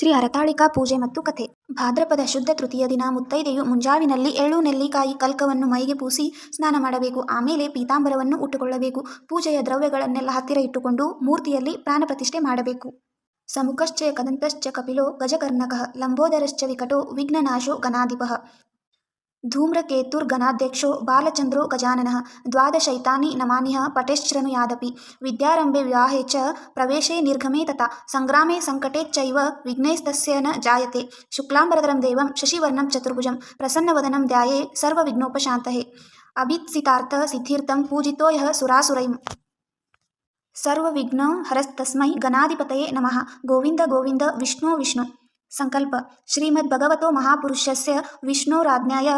ಶ್ರೀ ಹರತಾಳಿಕಾ ಪೂಜೆ ಮತ್ತು ಕಥೆ. ಭಾದ್ರಪದ ಶುದ್ಧ ತೃತೀಯ ದಿನ ಮುತ್ತೈದೆಯು ಮುಂಜಾವಿನಲ್ಲಿ ಎಳ್ಳು ನೆಲ್ಲಿಕಾಯಿ ಕಲ್ಕವನ್ನು ಮೈಗೆ ಪೂಸಿ ಸ್ನಾನ ಮಾಡಬೇಕು. ಆಮೇಲೆ ಪೀತಾಂಬರವನ್ನು ಉಟ್ಟುಕೊಳ್ಳಬೇಕು. ಪೂಜೆಯ ದ್ರವ್ಯಗಳನ್ನೆಲ್ಲ ಹತ್ತಿರ ಇಟ್ಟುಕೊಂಡು ಮೂರ್ತಿಯಲ್ಲಿ ಪ್ರಾಣ ಪ್ರತಿಷ್ಠೆ ಮಾಡಬೇಕು. ಸಮುಖಶ್ಚಯ ಕದಂತಶ್ಚ ಕಪಿಲೋ ಗಜಕರ್ಣಕಃ ಲಂಬೋದರಶ್ಚ ವಿಕಟೋ ವಿಘ್ನನಾಶೋ ಗನಾಧಿಪಃ धूम्रकेतुर्गणाध्यक्षो बालचन्द्रो गजाननः, द्वादशैतानि नमान्यः पटेश्शृणुयादपि विद्यारम्भे विवाहे च प्रवेशे निर्गमे तथा सङ्ग्रामे सङ्कटे चैव विघ्नैस्तस्य न जायते। शुक्लाम्बरधरं देवं चतुर्भुजं प्रसन्नवदनं ध्याये सर्वविघ्नोपशान्तये अभीप्सितार्थः सिद्ध्यर्थं पूजितो यः सुरासुरैः सर्वविघ्नहरस्तस्मै गणाधिपतये नमः। गोविन्द गोविन्द, विष्णु विष्णु। ಸಂಕಲ್ಪ. ಶ್ರೀಮದ್ ಭಗವತೋ ಮಹಾಪುರುಷಸ್ಯ ವಿಷ್ಣೋರಾಜ್ಞಾಯ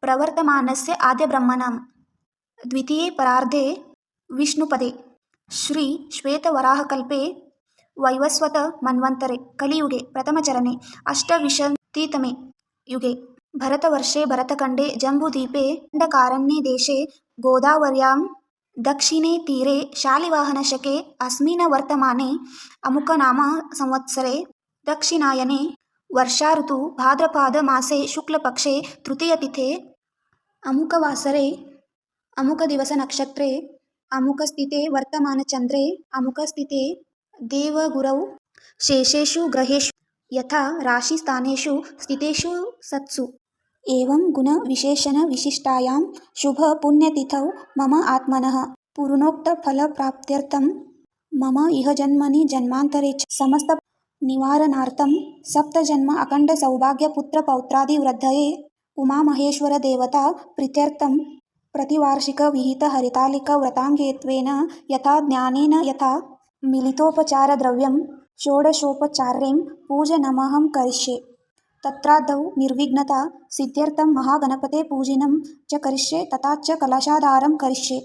ಪ್ರವರ್ತಮಾನಸ್ಯ ಆದ್ಯಬ್ರಹ್ಮಣಾಂ ದ್ವಿತೀಯೇ ಪರಾರ್ಧೆ ವಿಷ್ಣುಪದೇ. ಶ್ರೀ ಶ್ವೇತವರಾಹಕಲ್ಪೆ ವೈವಸ್ವತ ಮನ್ವಂತರೆ ಕಲಿಯುಗೆ ಪ್ರಥಮಚರಣೆ ಅಷ್ಟವಿಶತಿತಮೆ ಯುಗೆ. ಭರತವರ್ಷೆ ಭರತಖಂಡೆ ಜಂಬೂದೀಪೆ ಖಂಡಕಾರಣ್ಯೆ ದೇಶೆ ಗೋದಾವರ್ಯಾಂ ದಕ್ಷಿಣೆ ತೀರೆ ಶಾಲಿವಾಹನಶಕೆ ಅಸ್ಮಿನ್ ವರ್ತಮಾನೆ ಅಮುಕನಾಮ ಸಂವತ್ಸರೆ दक्षिणायने वर्षाऋतु भाद्रपदमासे शुक्लपक्षे तृतीयतिथे अमुकवासरे अमुकदिवसनक्षत्रे अमुकस्थिते वर्तमानचन्द्रे, अमुकस्थिते देवगुरौ शेषेषु ग्रहेषु यथा राशिस्थानेषु स्थितेषु सत्सु। एवं गुणविशेषणविशिष्टायां शुभपुण्यतिथौ मम आत्मनः। पूर्णोक्तफलप्राप्त्यर्थं मम इहजन्मनि जन्मान्तरे च समस्तनिवारणार्थं सप्तजन्म अखण्डसौभाग्यपुत्रपौत्रादिवृद्धये उमामहेश्वरदेवता प्रीत्यर्थं प्रतिवार्षिकविहितहरितालिकाव्रताङ्गत्वेन यथा ज्ञानेन यथा मिलितोपचारद्रव्यं षोडशोपचार्यं पूजनमहं करिष्ये तत्रादौ निर्विघ्नता सिद्ध्यर्थं महागणपते पूजनं च करिष्ये तथा च कलशाधारं करिष्ये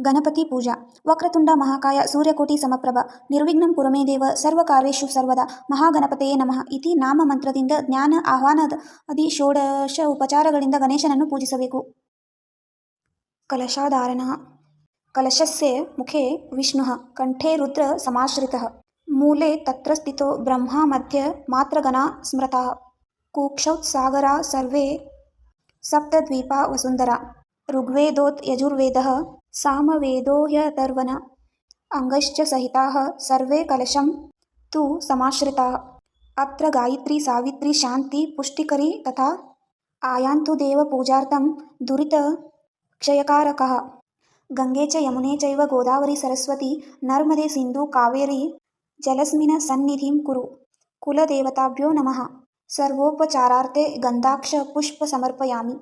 ಗಣಪತಿ ಪೂಜಾ, ವಕ್ರತುಂಡ ಮಹಾಕಾಯ, ಸೂರ್ಯಕೋಟಿ ಸಮಪ್ರಭ, ನಿರ್ವಿಘ್ನಂ ಪುರಮೇದೇವ ದೇವ, ಸರ್ವಕಾರ್ಯೇಷು ಸರ್ವದ, ಮಹಾಗಣಪತೆಯೇ ನಮಃ ಇತಿ ನಾಮ ಮಂತ್ರದಿಂದ ಜ್ಞಾನ ಆಹ್ವಾನದ ಅದಿ ಷೋಡಶ ಉಪಚಾರಗಳಿಂದ ಗಣೇಶನನ್ನು ಪೂಜಿಸಬೇಕು. ಕಲಶಾಧಾರಣ, ಕಲಶಸ್ಯ ಮುಖೆ ವಿಷ್ಣು, ಕಂಠೆ ರುದ್ರ ಸಮಾಶ್ರಿತ, ಮೂಲೆ ತತ್ರ ಸ್ಥಿತೋ ಬ್ರಹ್ಮ ಮಧ್ಯ ಮಾತ್ರಗಣ ಸ್ಮೃತ, ಕೂಕ್ಷೌತ್ಸಾಗರ ಸರ್ವೇ ಸಪ್ತದ್ವೀಪ ವಸುಂಧರಾ, ಋಗ್ವೇದೋತ್ ಯಜುರ್ವೇದः सामवेदो ह्यथर्वन अङ्गश्च सहिताः सर्वे कलशं तु समाश्रिताः अत्र गायत्री सावित्री शान्ति पुष्टिकरी तथा आयान्तु देवपूजार्थं दुरितक्षयकारकः गङ्गे च यमुने चैव गोदावरी सरस्वती नर्मदे सिन्धु कावेरी जलस्मिन् सन्निधिं कुरु कुलदेवताभ्यो नमः सर्वोपचारार्थे गन्धाक्षपुष्प समर्पयामि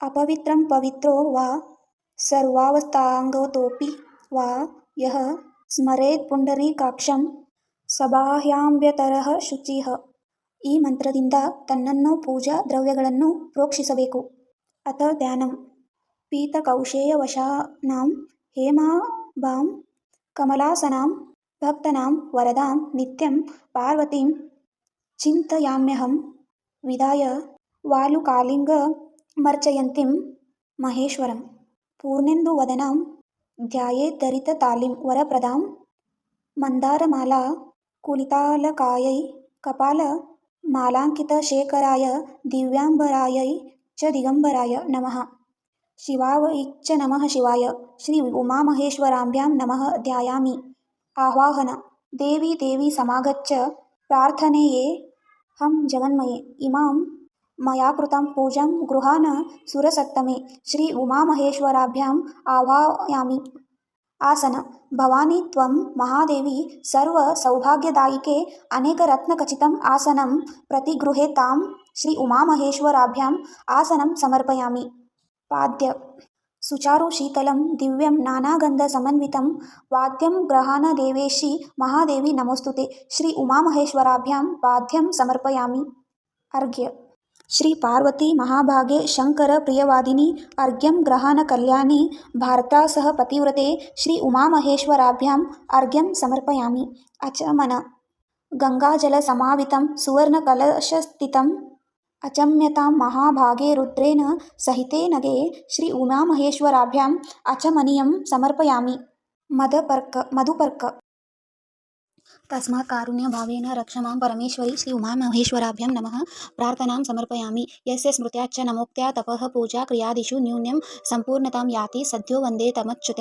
अपवित्रं पवित्रो वा सर्वावस्थाङ्गतोऽपि वा यः ಸ್ಮರೇತ್ ಪುಂಡರೀಕಾಕ್ಷಂ ಸಬಾಹ್ಯಾಂಬ್ಯತರಃ ಶುಚಿಃ ಈ ಮಂತ್ರದಿಂದ ತನ್ನನ್ನು ಪೂಜಾ ದ್ರವ್ಯಗಳನ್ನು ಪ್ರೋಕ್ಷಿಸಬೇಕು ಅಥ ಧ್ಯಾನಂ ಪೀತಕೌಶೇಯವಶಾನಾಂ ಹೇಮಾಭಾಂ ಕಮಲಾಸನಾಂ ಭಕ್ತಾನಾಂ ವರದಾಂ ನಿತ್ಯಂ ಪಾರ್ವತೀಂ ಚಿಂತಯಾಮ್ಯಹಂ ವಿಧಾಯ ವಾಲುಕಾಲಿಂಗಮರ್ಚಯಂತೀಂ ಮಹೇಶ್ವರಂ पूर्णेन्दुवदनां ध्यायेद्धरिततालिं वरप्रदां मन्दारमाला कुलितालकायै कपालमालाङ्कितशेखराय दिव्याम्बरायै च दिगम्बराय नमः। शिवायै च नमः शिवाय श्री उमामहेश्वराभ्यां नमः ध्यायामि। आह्वाहन देवी देवी समागच्छ प्रार्थनेये हं जगन्मये इमां मया कृतां पूजां गृहाण सुरसत्तमे। श्री उमामहेश्वराभ्याम् आह्वयामि। आसन, भवानी त्वं महादेवी सर्वसौभाग्यदायिके अनेकरत्नखचितम् आसनं प्रतिगृह्यतां श्री उमामहेश्वराभ्याम् आसनं समर्पयामि। पाद्य, सुचारु सुचारुशीतलं दिव्यं नानागन्धसमन्वितं वाद्यं गृहाणदेवेशी महादेवी नमोस्तुते। श्री उमामहेश्वराभ्यां वाद्यं समर्पयामि। अर्घ्य। శ్రీ పార్వతీ మహాభాగే శంకర ప్రియవాదిని అర్ఘ్యం గ్రహాణ కళ్యాణి భారతా సహ పతివ్రతే శ్రీ ఉమామహేశ్వరాభ్యాం అర్ఘ్యం సమర్పయామి. అచమన. గంగాజల సమావితం సువర్ణకలశస్థితం. అచమ్యతాం మహాభాగే రుద్రేణ సహితే నగే శ్రీ ఉమామహేశ్వరాభ్యాం అచమనీయం సమర్పయామి. మదపర్క మధుపర్క. तस्मा कारुण्यभावेन रक्ष रक्षमा परमेश्वरी श्री उमा महेश्वराभ्यम नम। प्रार्थना समर्पयामि। ये स्मृत्याच्च नमोक्त्या तप, पूजा, क्रियादिषु न्यूनम संपूर्णता याति सद्यो वंदे तमच्युत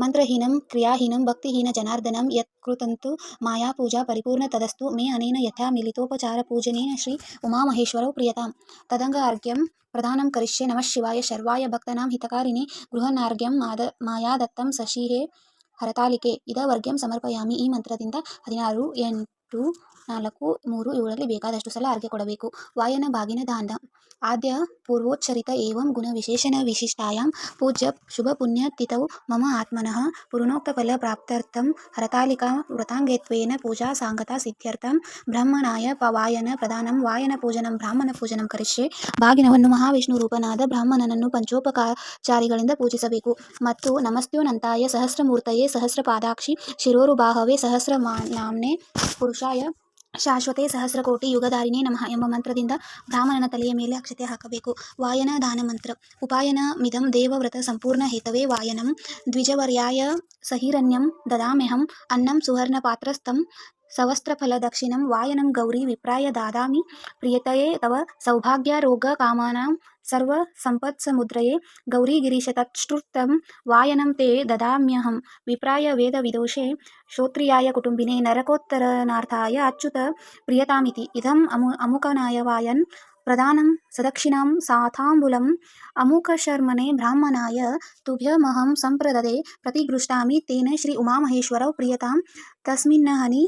मंत्रहीन क्रियाहीन भक्तिन भक्तिहीनजनार्दनं यत्कृतन्तु माया पूजा परिपूर्ण तदस्तु। मे अनेन यथा मिलितोपचारपूजनेन श्री उमामहेश्वरौ प्रियता तदंग अर्घ्यं प्रदानं करिष्ये नमः शिवाय। शर्वाय भक्तानां हितकारिणे गृहनार्घ्यम माद माया ಹರತಾಲಿಕೆ ಇದ ವರ್ಗ್ಯಂ ಸಮರ್ಪಯಾಮಿ ಈ ಮಂತ್ರದಿಂದ ಹದಿನಾರು ಎಂಟು ನಾಲ್ಕು ಮೂರು ಇವುಗಳಲ್ಲಿ ಬೇಕಾದಷ್ಟು ಸಲ ಅರ್ಘ್ಯ ಕೊಡಬೇಕು. ವಾಯನ ಬಾಗಿನ ದಾಂಧ ಆದ್ಯ ಪೂರ್ವೋಚ್ಚರಿತ ಏವಂ ಗುಣ ವಿಶೇಷಣ ಪೂಜ್ಯ ಶುಭ ಪುಣ್ಯ ತಿಥೌ ಮಮ ಆತ್ಮನಃ ಪೂರ್ಣೋಕ್ತಫಲ ಪ್ರಾಪ್ತಾರ್ಥಂ ಹರತಾಲಿಕಾ ವ್ರತಾಂಗೇತ್ವೇನ ಪೂಜಾ ಸಾಂಗತಾ ಸಿದ್ಧ್ಯರ್ಥಂ ಬ್ರಹ್ಮಣಾಯ ವಾಯನ ಪ್ರದಾನಂ ವಾಯನ ಪೂಜನಂ ಬ್ರಾಹ್ಮಣ ಪೂಜನಂ ಕರಿಷ್ಯೆ ಬಾಗಿನವನ್ನು ಮಹಾವಿಷ್ಣು ರೂಪನಾದ ಬ್ರಾಹ್ಮಣನನ್ನು ಪಂಚೋಪಚಾರಿಗಳಿಂದ ಪೂಜಿಸಬೇಕು. ಮತ್ತು ನಮಸ್ತ್ಯೋನಂತಾಯ ಸಹಸ್ರಮೂರ್ತಯೇ ಸಹಸ್ರಪಾದಾಕ್ಷಿ ಶಿರೋರುಬಾಹವೇ ಸಹಸ್ರ ನಾಮ್ನೆ ಪುರುಷಾಯ ಶಾಶ್ವತೆ ಸಹಸ್ರಕೋಟಿ ಯುಗಧಾರಿಣೇ ನಮಃ ಎಂಬ ಮಂತ್ರದಿಂದ ಬ್ರಾಹ್ಮಣನ ತಲೆಯ ಮೇಲೆ ಅಕ್ಷತೆ ಹಾಕಬೇಕು ವಾಯನ ದಾನ ಮಂತ್ರ ಉಪಾಯನ ಮಿದಂ ದೇವವ್ರತ ಸಂಪೂರ್ಣ ಹೇತವೇ ವಾಯನಂ ದ್ವಿಜವರ್ಯಾಯ ಸಹಿರಣ್ಯಂ ದದಾಮ್ಯಹಂ ಅನ್ನಂ ಸುವರ್ಣಪಾತ್ರಸ್ಥಂ ಸವಸ್ತ್ರಫಲದಕ್ಷಿಣಂ ವಾಯನಂ ಗೌರಿ ವಿಪ್ರಾಯ ದಾದಾಮಿ ಪ್ರಿಯತಯೇ ತವ सर्वसम्पत्समुद्रये गौरीगिरीश तच्छ्रुतं वायनं ते ददाम्यहं विप्राय वेदविदोषे श्रोत्रियाय कुटुम्बिने नरकोत्तरनार्थाय अच्युत प्रियतामिति इदम् अमु अमुकनाय वायन् प्रदानं सदक्षिणां साथाम्बुलम् अमुकशर्मणे ब्राह्मणाय तुभ्यमहं सम्प्रददे प्रतिगृष्टामि तेन श्री उमामहेश्वरौ प्रियतां तस्मिन्नहनि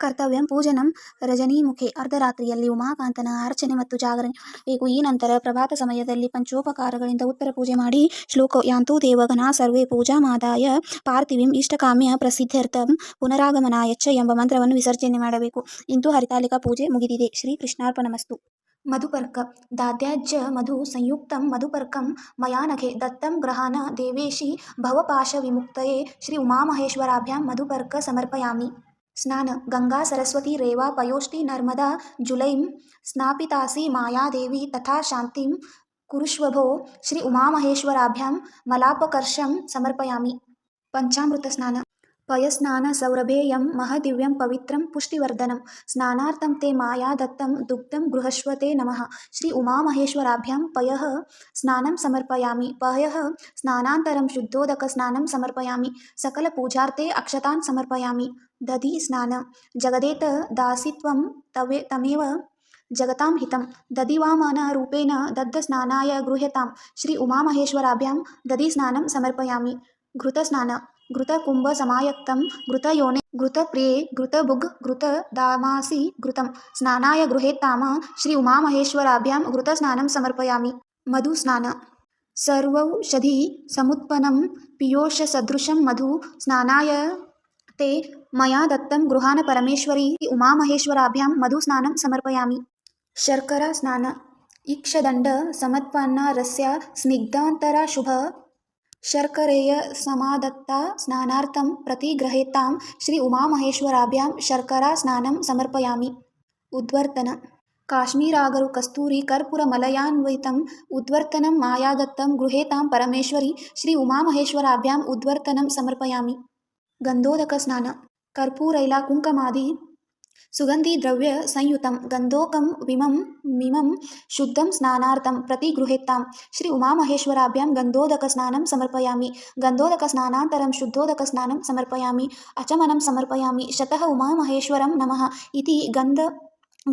ಕರ್ತವ್ಯಂ ಪೂಜನಂ ರಜನೀಮುಖೆ. ಅರ್ಧರಾತ್ರಿಯಲ್ಲಿ ಉಮಾಕಾಂತನ ಅರ್ಚನೆ ಮತ್ತು ಜಾಗರಣೆ. ಬೇಕು ಈ ನಂತರ ಪ್ರಭಾತ ಸಮಯದಲ್ಲಿ ಪಂಚೋಪಕಾರಗಳಿಂದ ಉತ್ತರ ಪೂಜೆ ಮಾಡಿ ಶ್ಲೋಕ ಯಾಂತೂ ದೇವಗನ ಸರ್ವೇ ಪೂಜಾ ಮಾದಾಯ ಪಾರ್ಥಿವಿಂ ಇಷ್ಟಕಾಮ್ಯ ಪ್ರಸಿದ್ಧರ್ಥಂ ಪುನರಾಗಮನಾಯಚ್ಚ ಎಂಬ ಮಂತ್ರವನ್ನು ವಿಸರ್ಜನೆ ಮಾಡಬೇಕು. ಇಂದು ಹರಿತಾಲಿಕಾ ಪೂಜೆ ಮುಗಿದಿದೆ. ಶ್ರೀ ಕೃಷ್ಣಾರ್ಪಣಮಸ್ತು. ಮಧುಪರ್ಕ. ದಾದ್ಯಾಜ್ಯ ಮಧು ಸಂಯುಕ್ತಂ ಮಧುಪರ್ಕಂ ಮಯಾನಘೆ ದತ್ತಂ ಗ್ರಹಾನ ದೇವೇಶಿ ಭವಪಾಶ ವಿಮುಕ್ತಯೇ. ಶ್ರೀ ಉಮಾಮಹೇಶ್ವರಾಭ್ಯಾಂ ಮಧುಪರ್ಕ ಸಮರ್ಪಯಾಮಿ. स्नान। गङ्गा सरस्वती, रेवा पयोष्ठी नर्मदा, जुलैं, स्नापितासि, मायादेवी तथा शान्तिं कुरुष्वभो, श्री उमामहेश्वराभ्यां मलापकर्षं समर्पयामि। पञ्चामृतस्नान पयस्नानसौरभेयं महदिव्यं पवित्रं पुष्टिवर्धनं। स्नानार्थं ते माया दत्तं दुग्धं गृहस्व ते नमः। श्री उमामहेश्वराभ्यां पयः स्नानं समर्पयामि। पयः स्नानान्तरं शुद्धोदकस्नानं समर्पयामि। सकलपूजार्थे अक्षतान् समर्पयामि। दधि स्नान जगदेत दासित्वं तवे तमेव जगतां हितं दधिवामनरूपेण दग्धस्नानाय गृह्यतां श्री उमामहेश्वराभ्यां दधिस्नानं समर्पयामि घृतस्नान घृतकुम्भसमायुक्तं घृतयोने घृतप्रिये घृतभुग् घृतदामासि घृतं स्नानाय गृह्यताम श्री उमामहेश्वराभ्यां घृतस्नानं समर्पयामि मधुस्नान सर्वौषधि समुत्पन्नं पीयूषसदृशं मधु स्नानाय ते मया दत्तं गृहाण परमेश्वरी उमामहेश्वराभ्यां मधुस्नानं समर्पयामि शर्करास्नान इक्षदण्डसमुत्पन्नरस्य स्निग्धान्तराशुभ शर्करेय समादत्ता स्नानार्थं प्रतिगृह्यतां श्री उमामहेश्वराभ्यां शर्करास्नानं समर्पयामि उद्वर्तन काश्मीरागरु कस्तूरी कर्पूरमलयान्वितम् उद्वर्तनं मायादत्तं गृह्यतां परमेश्वरी श्री उमामहेश्वराभ्याम् उद्वर्तनं समर्पयामि गन्धोदकस्नान कर्पूरैला कुङ्कुमादि सुगन्धिद्रव्यसंयुतं गन्धोकं विमं मिमं शुद्धं स्नानार्थं प्रतिगृह्यतां श्री उमामहेश्वराभ्यां गन्धोदकस्नानं समर्पयामि गन्धोदकस्नानान्तरं शुद्धोदकस्नानं समर्पयामि अचमनं समर्पयामि शतः उमामहेश्वरं नमः इति गन्ध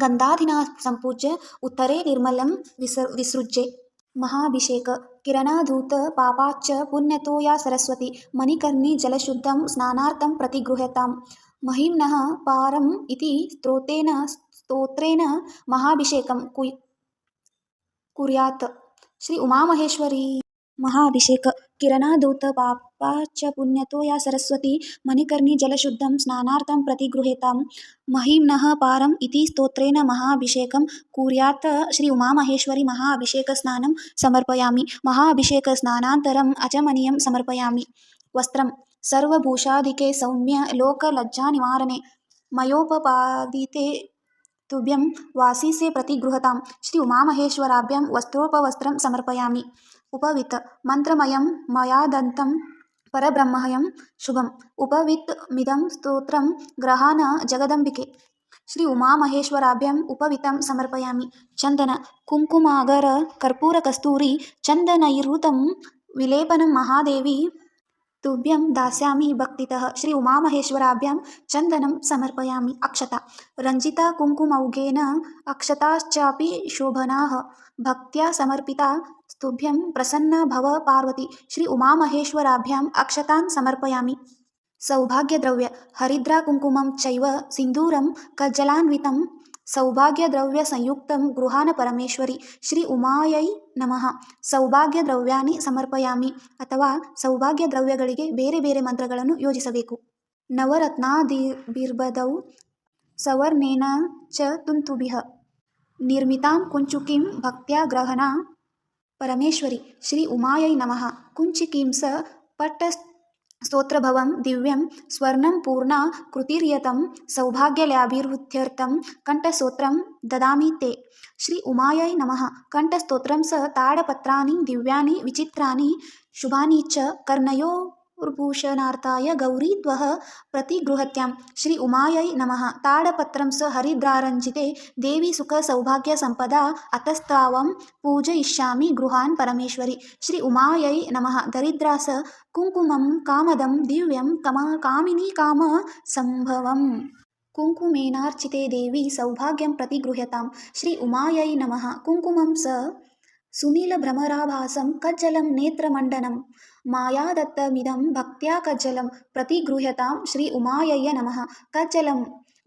गन्धादिना सम्पूज्य उत्तरे निर्मलं विस विसृज्ये మహాభిషేక కిరణాధూత పాపాచ పుణ్యతో సరస్వతి మణికర్ణి జలశుద్ధం స్నానార్థం ప్రతిగృహ్యతాం. మహిమ్న పారం ఇది స్తోత్రేణ స్తోత్రేణ మహాభిషేకం కు కుర్యాత్. శ్రీ ఉమామహేశ్వరి. మహాభిషేక किरणाधूत पापाच्च पुण्यतो या सरस्वती मणिकर्णी जलशुद्धं स्नानार्थं प्रतिगृह्यतां महिम्नः पारम् इति स्तोत्रेण महाभिषेकं कुर्यात् श्री उमामहेश्वरी महाभिषेकस्नानं समर्पयामि। महाभिषेकस्नानान्तरम् अचमनीयं समर्पयामि। वस्त्रं सर्वभूषादिके सौम्य लोकलज्जानिवारणे। मयोपपादिते तुभ्यं वासिसे प्रतिगृहतां श्री उमामहेश्वराभ्यां वस्त्रोपवस्त्रं समर्पयामि उपवित मन्त्रमयं मया दन्तं परब्रह्मयं शुभम् उपवित् मिदं स्तोत्रं ग्रहाण जगदम्बिके श्री उमामहेश्वराभ्यम् उपवितं समर्पयामि चन्दन कुङ्कुमागर कर्पूरकस्तूरी चन्दनैर्वृतं विलेपनं महादेवी तुभ्यं दास्यामि भक्तितः श्री उमामहेश्वराभ्यां चन्दनं समर्पयामि अक्षता। रञ्जिता कुङ्कुमौघेन अक्षताश्चापि शोभनाः, भक्त्या समर्पिता स्तुभ्यं प्रसन्ना भव पार्वती। श्री उमामहेश्वराभ्याम् अक्षतान् समर्पयामि। सौभाग्यद्रव्य, हरिद्राकुङ्कुमं चैव सिन्दूरं कज्जलान्वितं ಸೌಭಾಗ್ಯದ್ರವ್ಯ ಸಂಯುಕ್ತ ಗೃಹಾನ ಪರಮೇಶ್ವರಿ ಶ್ರೀ ಉಮಾಯೈ ನಮಃ. ಸೌಭಾಗ್ಯ ದ್ರವ್ಯಾನಿ ಸಮರ್ಪಯಾಮಿ ಅಥವಾ ಸೌಭಾಗ್ಯ ದ್ರವ್ಯಗಳಿಗೆ ಬೇರೆ ಬೇರೆ ಮಂತ್ರಗಳನ್ನು ಯೋಜಿಸಬೇಕು. ನವರತ್ನಾದಿ ಬಿರ್ಬದೌ ಸವರ್ಣೇನ ಚ ತುಂತುಬಿಹ ನಿರ್ಮಿತಾಂ ಕುಂಚುಕಿಂ ಭಕ್ತ್ಯಾ ಗ್ರಹಣ ಪರಮೇಶ್ವರಿ ಶ್ರೀ ಉಮಾಯೈ ನಮಃ. ಕುಂಚುಕಿಂ ಸ ಪಟ್ಟ స్తోత్రభవం దివ్యం స్వర్ణం పూర్ణ కృతిర్యతం సౌభాగ్యలాభివృద్ధ్యర్థం కంఠస్తోత్రం దదామి తే. శ్రీ ఉమాయై నమ. కంఠస్తోత్రం స తాడపత్రాన్ని దివ్యాని విచిత్రాన్ని శుభాని చ కర్ణయో कर्णयोर्भूषणार्थाय गौरीद्वः प्रतिगृहत्यां श्री उमायै नमः। ताडपत्रं स हरिद्रारञ्जिते देवी सुखसौभाग्यसम्पदा अतस्तावं पूजयिष्यामि गृहान् परमेश्वरि। श्री उमायै नमः। दरिद्रास कुङ्कुमं कामदं दिव्यं कमा कामिनी कामसम्भवम् कुङ्कुमेनार्चिते देवी सौभाग्यं प्रतिगृह्यतां श्री उमायै नमः। कुङ्कुमं स सुनीलभ्रमराभासं कज्जलं नेत्रमण्डनं मायादत्तमिदं भक्त्या कज्जलं प्रतिगृह्यतां श्री उमायय्य नमः। कज्जलं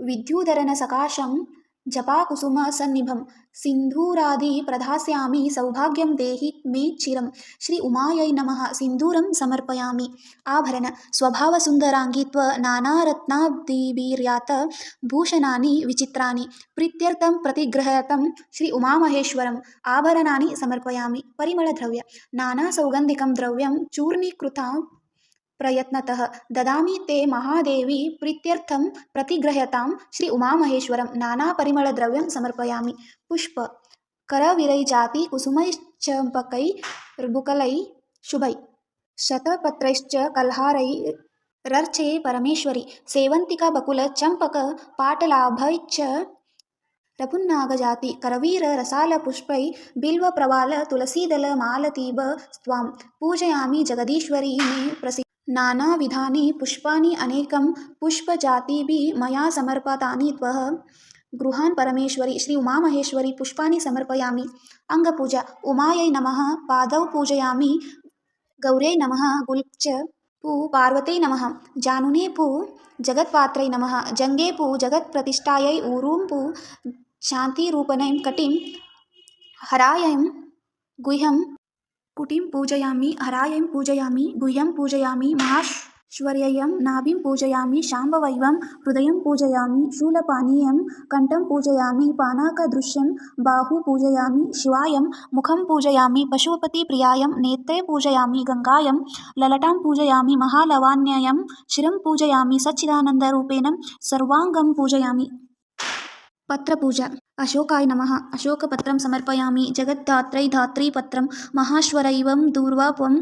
विद्युदरनसकाशं जपाकुसुमसन्निभं सिन्धूरादि प्रधास्यामि, सौभाग्यं देहि मे चिरं। श्री उमायै नमः, सिन्दूरं समर्पयामि। आभरण, स्वभावसुन्दराङ्गित्व नानारत्नाब्धिभिर्यात भूषणानि विचित्राणि, प्रीत्यर्थं प्रतिगृह्यतं श्री उमामहेश्वरम्, आभरणानि समर्पयामि। परिमळद्रव्य नानासौगन्धिकं द्रव्यं चूर्णीकृतां प्रयत्नतः ददामि ते महादेवी प्रीत्यर्थं प्रतिगृह्यतां श्री उमामहेश्वरं नानापरिमळद्रव्यं समर्पयामि। पुष्प, करविरैजाति कुसुमैश्चम्पकैर्बुकलै शुभै। शतपत्रैश्च कल्हारैरर्चे परमेश्वरि। सेवन्तिका बकुल चम्पक पाटलाभैश्च रपुन्नागजाति बिल्वप्रवाल तुलसीदल मालतीब स्वां। पूजयामि जगदीश्वरी मे प्रसि नानाविधानि पुष्पाणि अनेकं पुष्पजातिभिः मया समर्पितानि त्वः। गृहान् परमेश्वरि, श्री उमामहेश्वरि, पुष्पाणि समर्पयामि। अङ्गपूजा, उमायै नमः, पादौ पूजयामि गौर्यै नमः गुल्च पू, पार्वत्यै नमः, जानुने पू, जगत्पात्रै नमः, जङ्गे पू, जगत्प्रतिष्ठायै ऊरूं पू, शान्तिरूपणैं कटिं, हरायं गुह्यं పుటిం పూజయామి హరాయం పూజయామి గుహ్యం పూజయామి మహాశ్వర్యయం నాభిం పూజయామి శాంభవైవం హృదయం పూజయామి శూలపానీయం కంఠం పూజయామి పానాకదృశ్యం బాహు పూజయామి శివాయం ముఖం పూజయామి పశుపతి ప్రియాయం నేత్రే పూజయామి గంగాయం లలటాం పూజయామి మహాలవాన్యయం శిరం పూజయామి సచ్చిదానందరూపేణం సర్వాంగం పూజయామి. పత్రపూజ अशोकाय नमः अशोकपत्रं समर्पयामि जगद्धात्रै धात्रीपत्रं महाश्वरैवं दूर्वापं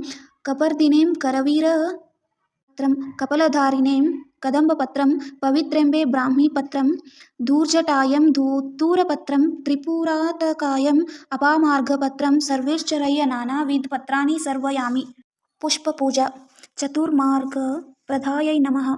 कपर्दिनें करवीरपत्रं कपालधारिणें कदम्बपत्रं पवित्रेम्बे ब्राह्मीपत्रं धूर्जटायं धूतूरपत्रं त्रिपुरातकायम् अपामार्गपत्रं सर्वैश्चर्य नानाविधपत्राणि सर्वयामि पुष्पपूजा चतुर्मार्गप्रदायै नमः।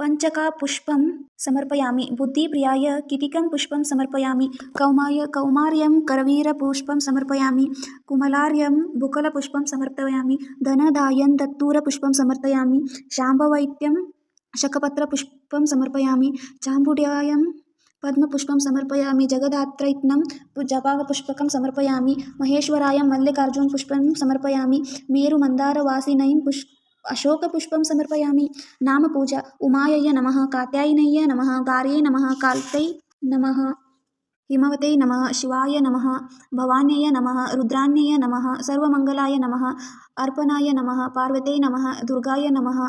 पञ्चकापुष्पं समर्पयामि। बुद्धिप्रियाय किटिकं पुष्पं समर्पयामि। कौमाय कौमार्यं करवीरपुष्पं समर्पयामि। कुमलार्यं बुकलपुष्पं समर्पयामि। धनदायं दत्तूरपुष्पं समर्पयामि। शाम्भवैत्यं शकपत्रपुष्पं समर्पयामि। चाम्बुड्यायं पद्मपुष्पं समर्पयामि। जगदात्रैत्नं जपापुष्पकं समर्पयामि। महेश्वराय मल्लिकार्जुनपुष्पं समर्पयामि। मेरुमन्दारवासिनीं पुष् अशोकपुष्पं समर्पयामि। नामपूजा। उमायय नमः, कात्यायनय नमः, गार्ये नमः काल्त्यै नमः हिमवते नमः, शिवाय नमः, भवान्यै नमः रुद्राण्यै नमः, सर्वमङ्गलाय नमः अर्पणाय नमः पार्वत्यै नमः दुर्गाय नमः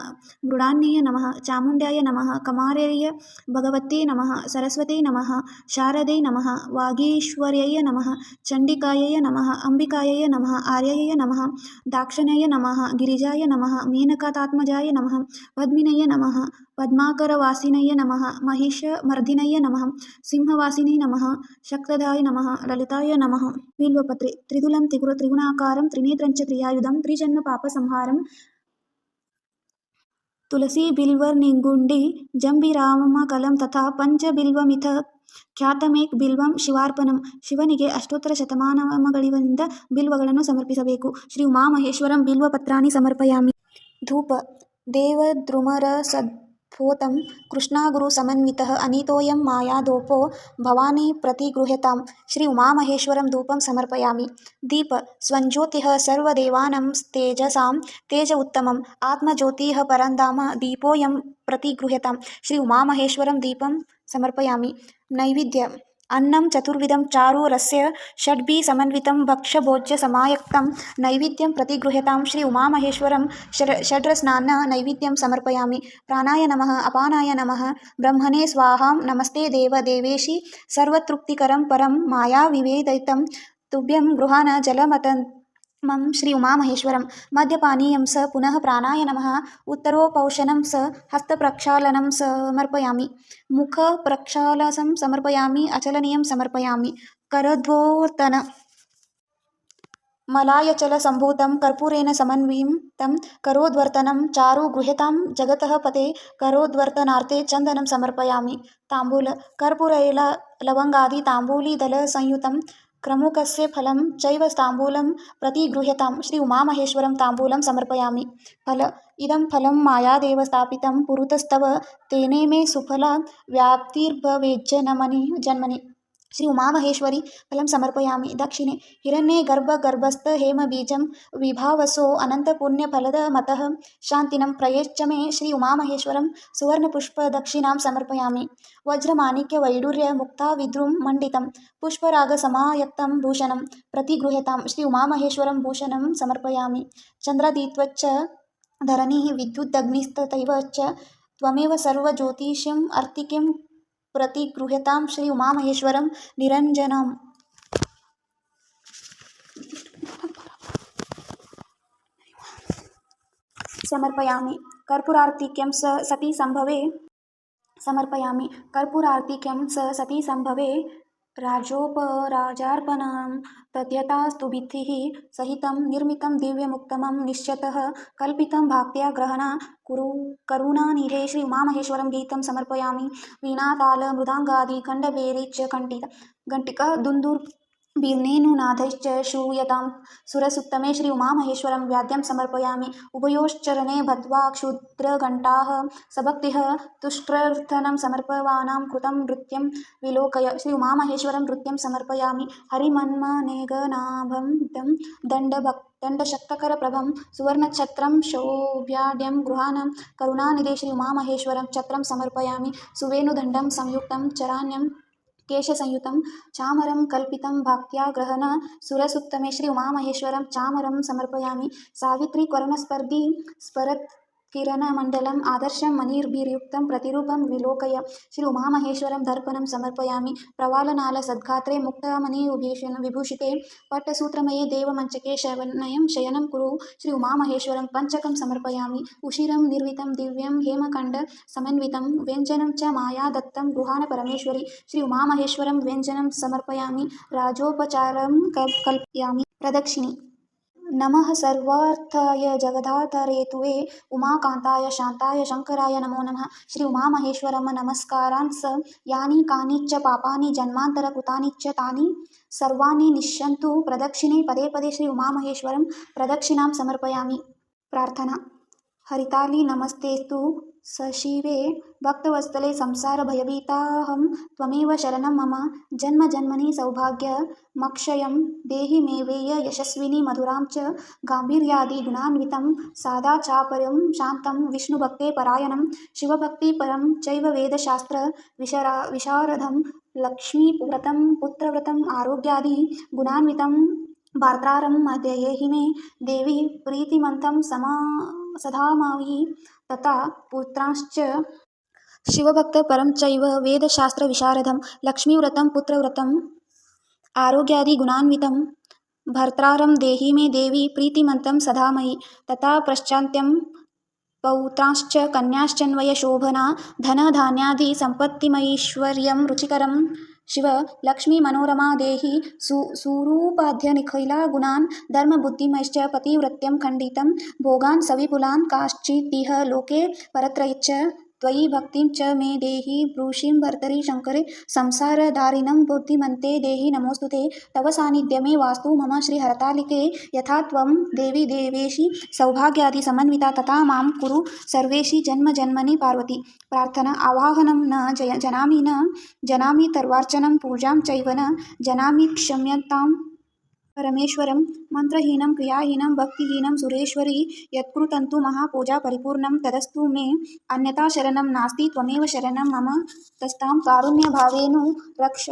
मृडान्यै नमः चामुण्डाय नमः कमार्यै भगवत्यै नमः सरस्वत्यै नमः शारदै नमः वागीश्वर्यै नमः चण्डिकायै नमः अम्बिकायै नमः आर्यै नमः दाक्षिणाय नमः गिरिजाय नमः मेनकातात्मजाय नमः पद्मिन्यै नमः पद्माकरवासिन्यै नमः महिषमर्दिन्यै नमः सिंहवासिन्यै नमः शक्तदाय नमः ललिताय नमः बिल्वपत्रे त्रिदुलं त्रिगुर त्रिगुणाकारं ಜನ ಪಾಪ ಸಂಹಾರಂ ತುಲಸಿ ಬಿಲ್ವರ್ನಿಂಗುಂಡಿ ಜಂಬಿರಾಮಮ ಕಲಂ ತಥಾ ಪಂಚ ಬಿಲ್ವಮಿಥ ಖ್ಯಾತಮೇಕ್ ಬಿಲ್ವಂ ಶಿವಾರ್ಪಣಂ ಶಿವನಿಗೆ ಅಷ್ಟೋತ್ತರ ಶತಮಾನಗಳಿಂದ ಬಿಲ್ವಗಳನ್ನು ಸಮರ್ಪಿಸಬೇಕು ಶ್ರೀ ಉಮಾಮಹೇಶ್ವರಂ ಬಿಲ್ವ ಪತ್ರಾಣಿ ಸಮರ್ಪಯಾಮಿ ಧೂಪ ದೇವದ್ರುಮರ ಸದ್ स्फोटं कृष्णागुरुसमन्वितः अनीतोऽयं मायाधूपो भवानी प्रतिगृह्यता श्री उमाहेश्वर धूपं समर्पयामि। दीप स्वज्योति सर्वदेवानां तेजसां तेज उत्तम आत्मज्योति परन्दाम दीपोय प्रतिगृह्यता श्री उमाहेश्वर दीपम समर्पयामि। नैवेद्य अन्नं चतुर्विधं चारु रस्य षड्भिः समन्वितं भक्ष्यभोज्यसमायुक्तं नैवेद्यं प्रतिगृह्यता श्री उमामहेश्वरं षड् षड्रस्नान नैवेद्यं समर्पयामि। प्राणाय नमः, अपानाय नमः। ब्रह्मणे स्वाहां, नमस्ते देव देवेशि सर्वतृप्तिकरं परं मायाविवेदितं। तुभ्यं गृहाण जलमतन् मम श्री उमामहेश्वरं। मद्यपानीयं स पुनः प्राणाय नमः। उत्तरोपौशनं स हस्तप्रक्षालनं समर्पयामि। मुखप्रक्षालसं समर्पयामि। अचलनीयं समर्पयामि। करध्वोतन मलायचलसम्भूतं कर्पूरेण समन्वितं। करोद्वर्तनं चारु गृह्यतां जगतः पते। करोद्वर्तनार्थे चन्दनं समर्पयामि। ताम्बूल। कर्पूरैल लवङ्गादि ताम्बूलीदलसंयुतं। क्रमुकस्य फलं चैव ताम्बूलं प्रतिगृह्यतां श्री उमामहेश्वरं ताम्बूलं समर्पयामि फल इदं फलं मायादेव स्थापितं पुरतस्तव तेने मे सुफला व्याप्तिर्भवेज्जनमनि जन्मनि श्री उमामहेश्वरी फलं समर्पयामि। दक्षिणे, हिरण्ये गर्भगर्भस्थ हेमबीजं विभावसो अनन्तपुण्यफलदमतः शान्तिनं प्रयच्छ मे श्री उमामहेश्वरं सुवर्णपुष्पदक्षिणां समर्पयामि वज्रमाणिक्यवैडूर्यमुक्ताविद्रुं मण्डितं पुष्परागसमायुक्तं भूषणं प्रतिगृह्यतां श्री उमामहेश्वरं भूषणं समर्पयामि। चन्द्रादित्वच्च धरणिः विद्युदग्निस्तथैव च त्वमेव सर्वज्योतिषम् अर्तिकीं प्रतिगृह्यतां श्री उमामहेश्वरं निरञ्जनम्। समर्पयामि कर्पूरार्तिक्यं स सती सम्भवे समर्पयामि कर्पूरार्तिक्यं स सती सम्भवे राजोपराजार्पणं तद्यथास्तुभिः सहितं निर्मितं दिव्यमुत्तमं निश्चतः कल्पितं भक्त्या ग्रहणा कुरु, करुणानिधे श्री उमामहेश्वरं गीतं समर्पयामि। वीणाताल मृदांगादी खंडभेरी च घण्टित घण्टिका दुन्दुर् बीर्नेनुनादैश्च श्रूयतां सुरसुत्तमे श्री उमामहेश्वरं वाद्यं समर्पयामि। उभयोश्चरणे बद्ध्वा क्षुद्रघण्टाः सभक्तिः तुष्ट्रर्थनं समर्पवानां कृतं नृत्यं विलोकय। श्री उमामहेश्वरं नृत्यं समर्पयामि। हरिमन्मनेगनाभं दं दण्डभक्, दण्डशक्तकरप्रभं सुवर्णच्छत्रं शोभ्याढ्यं गृहाणं करुणानिधे श्री उमामहेश्वरं छत्रं समर्पयामि। सुवेणुदण्डं संयुक्तं चरान्यं केशसंयुतं चामरं कल भक्त्या ग्रहण सुरसुत्तमे श्री उमामहेश्वरं चामरं समर्पयामि। सावित्रीकर्णस्पर्धी स्फरत्किरणमण्डलम् आदर्शं मणिर्भिर्युक्तं प्रतिरूपं विलोकय श्री उमामहेश्वरं दर्पणं समर्पयामि प्रवालनालसद्गात्रे मुक्तमणिविभूषण विभूषिते पट्टसूत्रमये देवमञ्चके शयनं शयनं कुरु श्री उमामहेश्वरं पञ्चकं समर्पयामि उषिरं निर्वितं दिव्यं हेमकण्डसमन्वितं व्यञ्जनं च मायादत्तं गृहाण परमेश्वरी श्री उमामहेश्वरं व्यञ्जनं समर्पयामि राजोपचारं कल् कल्पयामि प्रदक्षिणे नमः सर्वाय जगदाधारेतुवे उमाकान्ताय शांताय शङ्कराय नमो नमः। श्री उमामहेश्वरं नमस्कारान् स। यानि कानि च पापानि जन्मान्तरकृतानि च तानि प्रदक्षिणे पदे पदे श्री उमामहेश्वरं प्रदक्षिणा समर्पयामि। प्रार्थना। हरिताली नमस्तेस्तु सशिवे भक्तवत्सले संसारभयभीताहं त्वमेव शरणं मम जन्मजन्मनि सौभाग्यमक्षयं देहि मे वेय यशस्विनी मधुरां च गाम्भीर्यादिगुणान्वितं सादाचापरं शान्तं विष्णुभक्ते परायणं शिवभक्तिपरं चैव वेदशास्त्र विशरा विशारदं लक्ष्मीव्रतं पुत्रव्रतम् आरोग्यादि गुणान्वितं भर्तारं देहि मे देवी प्रीतिमन्तं समा सधामावि तथा पुत्रांश्च शिवभक्तपरं चैव वेदशास्त्रविशारदं, लक्ष्मीव्रतं, पुत्रव्रतम्, आरोग्यादिगुणान्वितं भर्तारं देहि मे देवी, प्रीतिमन्तं सदा मयि तथा पश्चान्त्यं पौत्रांश्च, कन्याश्चन्वयशोभना धनधान्यादिसम्पत्तिमैश्वर्यं रुचिकरं शिव लक्ष्मी मनोरमा देहि सु धर्म बुद्धिमश्च पतिवृत्यम खण्डितं भोगान् सविपुलान् लोके परत्रयश्च त्वयि भक्तिं च मे देहि ब्रूषिं भर्तरि शङ्करे संसारदारिणं बुद्धिमन्ते देहि नमोऽस्तु ते। तव सान्निध्यमे वास्तु मम श्रीहरतालिके। यथा त्वं देवि देवेशि सौभाग्यादिसमन्विता तथा माँ कुरु सर्वेशि जन्मजन्मनि पार्वती। प्रार्थना आवाहनं न जय जनामि न। जनामि तर्वार्चनं पूजां चैव न। जनामि क्षम्यतां परमेश्वरं मन्त्रहीनं क्रियाहीनं, भक्तिहीनं, सुरेश्वरी यत्कृतं महापूजा परिपूर्णं, तदस्तु मे अन्यथा शरण नास्ति त्वमेव शरणं मम, तस्तां कारुण्यभावेनु रक्ष